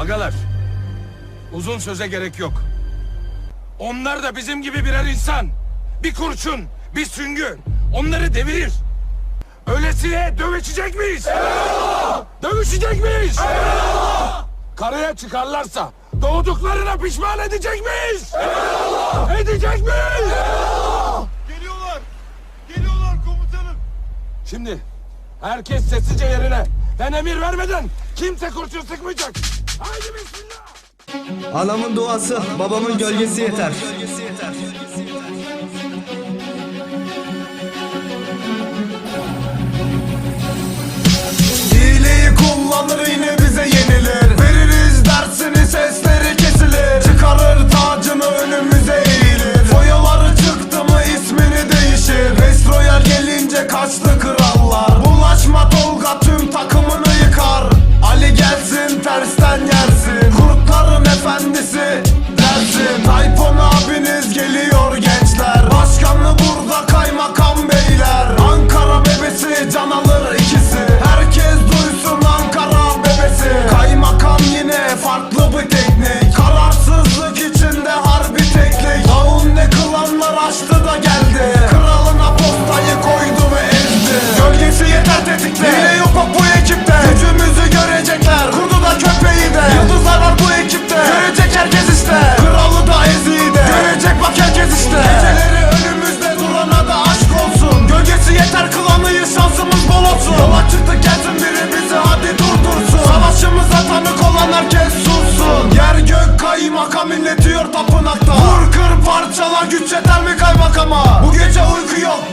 Agalar, uzun söze gerek yok. Onlar da bizim gibi birer insan. Bir kurşun, bir süngü. Onları devirir. Öylesine dövüşecek miyiz? Dövüşecek miyiz? Karaya çıkarlarsa doğduklarına pişman edecek miyiz? Edecek miyiz? Geliyorlar. Geliyorlar komutanım. Şimdi herkes sessizce yerine. Ben emir vermeden kimse kurşun sıkmayacak. Haydi bismillah. Anamın duası, babamın gölgesi yeter. Gölgesi kullanır Yeter mi kaymakama? Bu gece uyku yok